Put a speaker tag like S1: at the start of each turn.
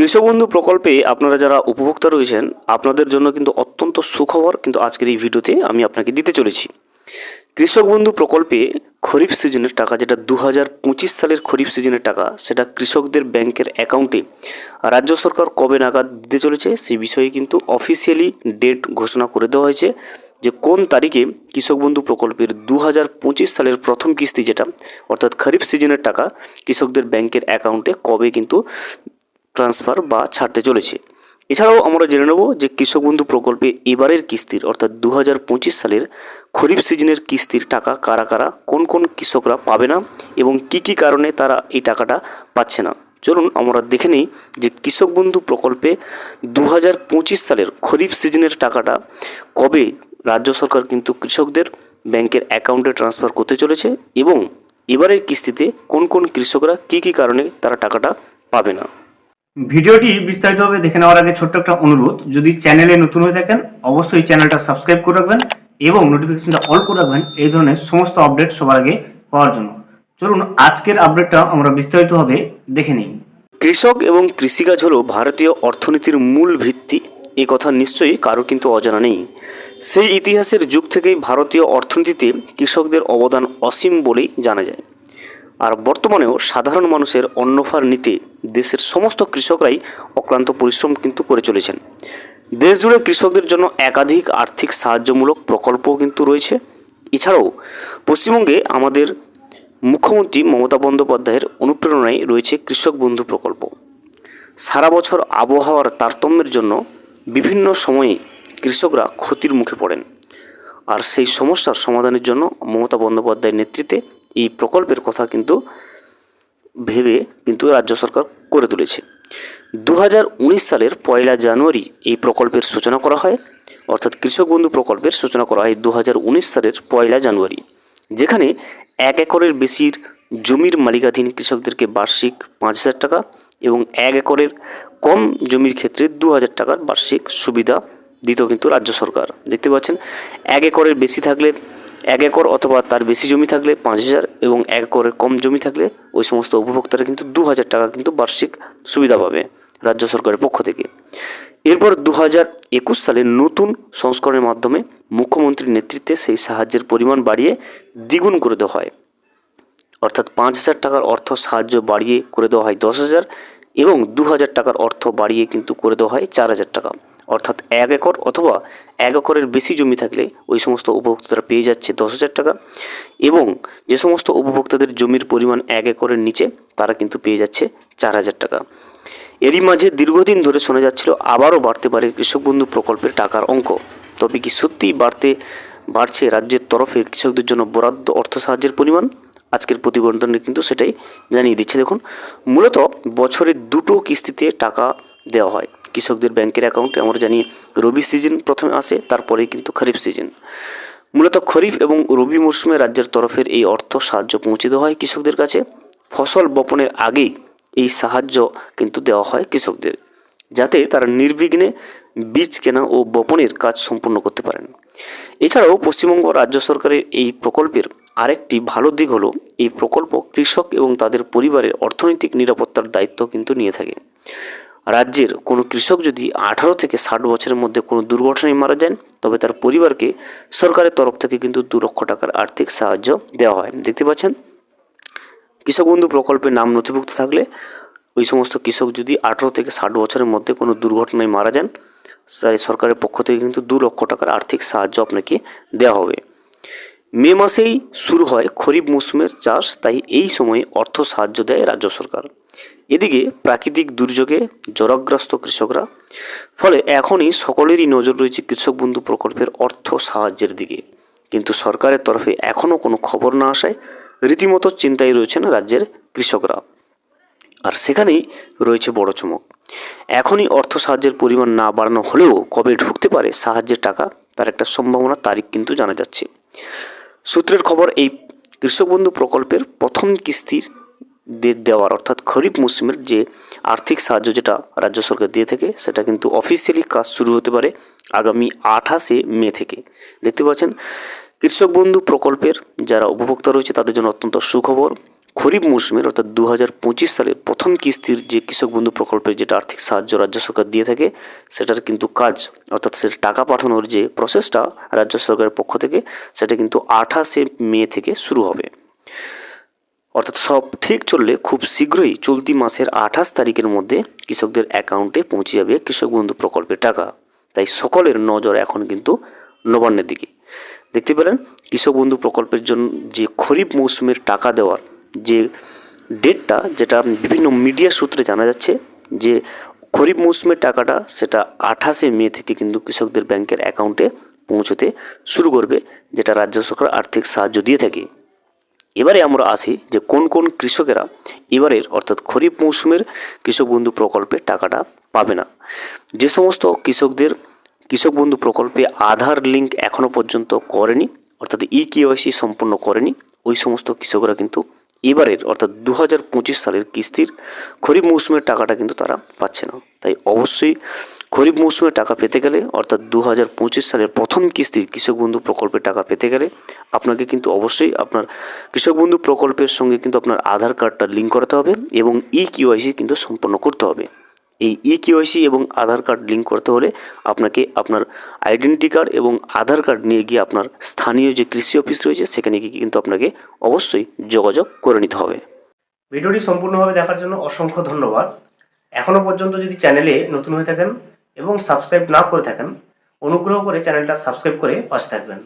S1: কৃষক বন্ধু প্রকল্পে আপনারা যারা উপভোক্তা রয়েছেন, আপনাদের জন্য কিন্তু অত্যন্ত সুখবর কিন্তু আজকের এই ভিডিওতে আমি আপনাকে দিতে চলেছি। কৃষক বন্ধু প্রকল্পে খরিফ সিজনের টাকা, যেটা দু হাজার পঁচিশ সালের খরিফ সিজনের টাকা, সেটা কৃষকদের ব্যাংকের অ্যাকাউন্টে রাজ্য সরকার কবে নাগাদ দিতে চলেছে, সেই বিষয়ে কিন্তু অফিসিয়ালি ডেট ঘোষণা করে দেওয়া হয়েছে যে কোন তারিখে কৃষক বন্ধু প্রকল্পের দু হাজার পঁচিশ সালের প্রথম কিস্তি যেটা, অর্থাৎ খরিফ সিজনের টাকা কৃষকদের ব্যাংকের অ্যাকাউন্টে কবে কিন্তু ট্রান্সফার বা ছাড়তে চলেছে। এছাড়াও আমরা জেনে নেব যে কৃষক বন্ধু প্রকল্পে এবারের কিস্তির, অর্থাৎ দু হাজার পঁচিশ সালের খরিফ সিজনের কিস্তির টাকা কারা কারা, কোন কোন কৃষকরা পাবে না এবং কি কি কারণে তারা এই টাকাটা পাচ্ছে না। চলুন আমরা দেখে নিই যে কৃষক বন্ধু প্রকল্পে দু হাজার পঁচিশ সালের খরিফ সিজনের টাকাটা কবে রাজ্য সরকার কিন্তু কৃষকদের ব্যাংকের অ্যাকাউন্টে ট্রান্সফার করতে চলেছে এবং এবারের কিস্তিতে কোন কোন কৃষকরা কি কি কারণে তারা টাকাটা পাবে না।
S2: ভিডিওটি বিস্তারিতভাবে দেখে নেওয়ার আগে ছোট্ট একটা অনুরোধ, যদি চ্যানেলে নতুন হয়ে থাকেন, অবশ্যই চ্যানেলটা সাবস্ক্রাইব করে রাখবেন এবং নোটিফিকেশনটা অল করে রাখবেন, এই ধরনের সমস্ত আপডেট সবার আগে পাওয়ার জন্য। চলুন, আজকের আপডেটটা আমরা বিস্তারিতভাবে দেখে নিই।
S1: কৃষক এবং কৃষিকাজ হলো ভারতীয় অর্থনীতির মূল ভিত্তি। এ কথা নিশ্চয়ই কারও কিন্তু অজানা নেই। সেই ইতিহাসের যুগ থেকেই ভারতীয় অর্থনীতিতে কৃষকদের অবদান অসীম বলেই জানা যায়। আর বর্তমানেও সাধারণ মানুষের অন্নভার নিতে দেশের সমস্ত কৃষকরাই অক্লান্ত পরিশ্রম কিন্তু করে চলেছেন। দেশ জুড়ে কৃষকদের জন্য একাধিক আর্থিক সাহায্যমূলক প্রকল্পও কিন্তু রয়েছে। এছাড়াও পশ্চিমবঙ্গে আমাদের মুখ্যমন্ত্রী মমতা বন্দ্যোপাধ্যায়ের অনুপ্রেরণায় রয়েছে কৃষক বন্ধু প্রকল্প। সারা বছর আবহাওয়ার তারতম্যের জন্য বিভিন্ন সময়ে কৃষকরা ক্ষতির মুখে পড়েন। আর সেই সমস্যার সমাধানের জন্য মমতা বন্দ্যোপাধ্যায়ের নেতৃত্বে এই প্রকল্পের কথা কিন্তু ভেবে কিন্তু রাজ্য সরকার করে তুলেছে। দু হাজার উনিশ সালের পয়লা জানুয়ারি এই প্রকল্পের সূচনা করা হয়, অর্থাৎ কৃষক বন্ধু প্রকল্পের সূচনা করা হয় দু হাজার উনিশ সালের পয়লা জানুয়ারি, যেখানে এক একরের বেশির জমির মালিকাধীন কৃষকদেরকে বার্ষিক পাঁচ হাজার টাকা এবং এক একরের কম জমির ক্ষেত্রে দু হাজার টাকার বার্ষিক সুবিধা দিত কিন্তু রাজ্য সরকার। দেখতে পাচ্ছেন, এক একরের বেশি থাকলে এক একর অথবা তার বেশি জমি থাকলে পাঁচ হাজার এবং এক একরের কম জমি থাকলে ওই সমস্ত উপভোক্তারা কিন্তু দু হাজার টাকা কিন্তু বার্ষিক সুবিধা পাবে রাজ্য সরকারের পক্ষ থেকে। এরপর দু হাজার একুশ সালে নতুন সংস্করণের মাধ্যমে মুখ্যমন্ত্রীর নেতৃত্বে সেই সাহায্যের পরিমাণ বাড়িয়ে দ্বিগুণ করে দেওয়া হয়। অর্থাৎ পাঁচ হাজার টাকার অর্থ সাহায্য বাড়িয়ে করে দেওয়া হয় দশ হাজার এবং দু হাজার টাকার অর্থ বাড়িয়ে কিন্তু করে দেওয়া হয় চার হাজার টাকা। অর্থাৎ এক একর অথবা এক একরের বেশি জমি থাকলে ওই সমস্ত উপভোক্তারা পেয়ে যাচ্ছে দশ হাজার টাকা। এবং যে সমস্ত উপভোক্তাদের জমির পরিমাণ এক একরের নিচে, তারা কিন্তু পেয়ে যাচ্ছে চার হাজার টাকা। এরই মাঝে দীর্ঘদিন ধরে শোনা যাচ্ছিল আবারও বাড়তে পারে কৃষক বন্ধু প্রকল্পের টাকার অঙ্ক তবে কি সত্যিই বাড়তে, বাড়ছে রাজ্যের তরফে কৃষকদের জন্য বরাদ্দ অর্থ সাহায্যের পরিমাণ? আজকের প্রতিবেদনে কিন্তু সেটাই জানিয়ে দিচ্ছে। দেখুন, মূলত বছরে দুটো কিস্তিতে টাকা দেওয়া হয়। কৃষকদের ব্যাংকের অ্যাকাউন্টে আমরা জানি রবি সিজন প্রথমে আসে, তারপরেই কিন্তু খরিফ সিজন মূলত খরিফ এবং রবি মরশুমে রাজ্যের তরফের এই অর্থ সাহায্য পৌঁছে দেওয়া হয় কৃষকদের কাছে। ফসল বপনের আগেই এই সাহায্য কিন্তু দেওয়া হয় কৃষকদের, যাতে তারা নির্বিঘ্নে বীজ কেনা ও বপনের কাজ সম্পূর্ণ করতে পারেন। এছাড়াও পশ্চিমবঙ্গ রাজ্য সরকারের এই প্রকল্পের আরেকটি ভালো দিক হলো, এই প্রকল্প কৃষক এবং তাদের পরিবারের অর্থনৈতিক নিরাপত্তার দায়িত্ব কিন্তু নিয়ে থাকে। রাজ্যের কোনো কৃষক যদি আঠারো থেকে ষাট বছরের মধ্যে কোনো দুর্ঘটনায় মারা যান, তবে তার পরিবারকে সরকারের তরফ থেকে কিন্তু দু লক্ষ টাকার আর্থিক সাহায্য দেওয়া হয়। দেখতে পাচ্ছেন? কৃষক বন্ধু প্রকল্পে নাম নথিভুক্ত থাকলে ওই সমস্ত কৃষক যদি আঠেরো থেকে ষাট বছরের মধ্যে কোনো দুর্ঘটনায় মারা যান তাই সরকারের পক্ষ থেকে কিন্তু দু লক্ষ টাকার আর্থিক সাহায্য আপনাকে দেওয়া হবে। মে মাসেই শুরু হয় খরিফ মৌসুমের চাষ, তাই এই সময়ে অর্থ সাহায্য দেয় রাজ্য সরকার। এদিকে প্রাকৃতিক দুর্যোগে জরাগ্রস্ত কৃষকরা, ফলে এখনই সকলেরই নজর রয়েছে কৃষক বন্ধু প্রকল্পের অর্থ সাহায্যের দিকে। কিন্তু সরকারের তরফে এখনও কোনো খবর না আসায় রীতিমতো চিন্তায় রয়েছেন রাজ্যের কৃষকরা। আর সেখানেই রয়েছে বড় চমক। এখনই অর্থ সাহায্যের পরিমাণ না বাড়ানো হলেও কবে ঢুকতে পারে সাহায্যের টাকা, তার একটা সম্ভাবনা তারিখ কিন্তু জানা যাচ্ছে। সূত্রের খবর, এই কৃষক বন্ধু প্রকল্পের প্রথম কিস্তির দেওয়ার অর্থাৎ খরিফ মৌসুমের যে আর্থিক সাহায্য যেটা রাজ্য সরকার দিয়ে থাকে, সেটা কিন্তু অফিসিয়ালি কাজ শুরু হতে পারে আগামী আঠাশে মে থেকে। দেখতে পাচ্ছেন কৃষক বন্ধু প্রকল্পের যারা উপভোক্তা রয়েছে, তাদের জন্য অত্যন্ত সুখবর। খরিফ মৌসুমের অর্থাৎ দু হাজার পঁচিশ সালের প্রথম কিস্তির যে কৃষক বন্ধু প্রকল্পের যেটা আর্থিক সাহায্য রাজ্য সরকার দিয়ে থাকে, সেটার কিন্তু কাজ, অর্থাৎ সেটা টাকা পাঠানোর যে প্রসেসটা রাজ্য সরকারের পক্ষ থেকে, সেটা কিন্তু আঠাশে মে থেকে শুরু হবে। অর্থাৎ সব ঠিক চললে খুব শীঘ্রই চলতি মাসের আঠাশ তারিখের মধ্যে কৃষকদের অ্যাকাউন্টে পৌঁছে যাবে কৃষক বন্ধু প্রকল্পের টাকা। তাই সকলের নজর এখন কিন্তু নবান্নের দিকে। দেখতে পেলেন, কৃষক বন্ধু প্রকল্পের জন্য যে খরিফ মৌসুমের টাকা দেওয়ার যে ডেটটা যেটা বিভিন্ন মিডিয়া সূত্রে জানা যাচ্ছে যে খরিফ মৌসুমের টাকাটা সেটা আঠাশে মে থেকে কিন্তু কৃষকদের ব্যাংকের অ্যাকাউন্টে পৌঁছতে শুরু করবে, যেটা রাজ্য সরকার আর্থিক সাহায্য দিয়ে থাকে। এবারে আমরা আসি যে কোন কোন কৃষকেরা এবারের অর্থাৎ খরিফ মৌসুমের কৃষক বন্ধু প্রকল্পে টাকাটা পাবে না। যে সমস্ত কৃষকদের কৃষক বন্ধু প্রকল্পে আধার লিঙ্ক এখনও পর্যন্ত করেনি, অর্থাৎ ই কেওয়াইসি সম্পূর্ণ করেনি, ওই সমস্ত কৃষকরা কিন্তু এবারের, অর্থাৎ দু হাজার পঁচিশ সালের কিস্তির খরিফ মৌসুমের টাকাটা কিন্তু তারা পাচ্ছে না। তাই অবশ্যই খরিফ মৌসুমের টাকা পেতে গেলে, অর্থাৎ দু হাজার পঁচিশ সালের প্রথম কিস্তির কৃষক বন্ধু প্রকল্পের টাকা পেতে গেলে আপনাকে কিন্তু অবশ্যই আপনার কৃষক বন্ধু প্রকল্পের সঙ্গে কিন্তু আপনার আধার কার্ডটা লিঙ্ক করাতে হবে এবং ই কিউআইসি কিন্তু সম্পন্ন করতে হবে। এই ই কেওয়াইসি এবং আধার কার্ড লিঙ্ক করতে হলে আপনাকে আপনার আইডেন্টি কার্ড এবং আধার কার্ড নিয়ে গিয়ে আপনার স্থানীয় যে কৃষি অফিস রয়েছে, সেখানে গিয়ে কিন্তু আপনাকে অবশ্যই যোগাযোগ করে নিতে হবে।
S2: ভিডিওটি সম্পূর্ণভাবে দেখার জন্য অসংখ্য ধন্যবাদ। এখনও পর্যন্ত যদি চ্যানেলে নতুন হয়ে থাকেন এবং সাবস্ক্রাইব না করে থাকেন, অনুগ্রহ করে চ্যানেলটা সাবস্ক্রাইব করে পাশে থাকবেন।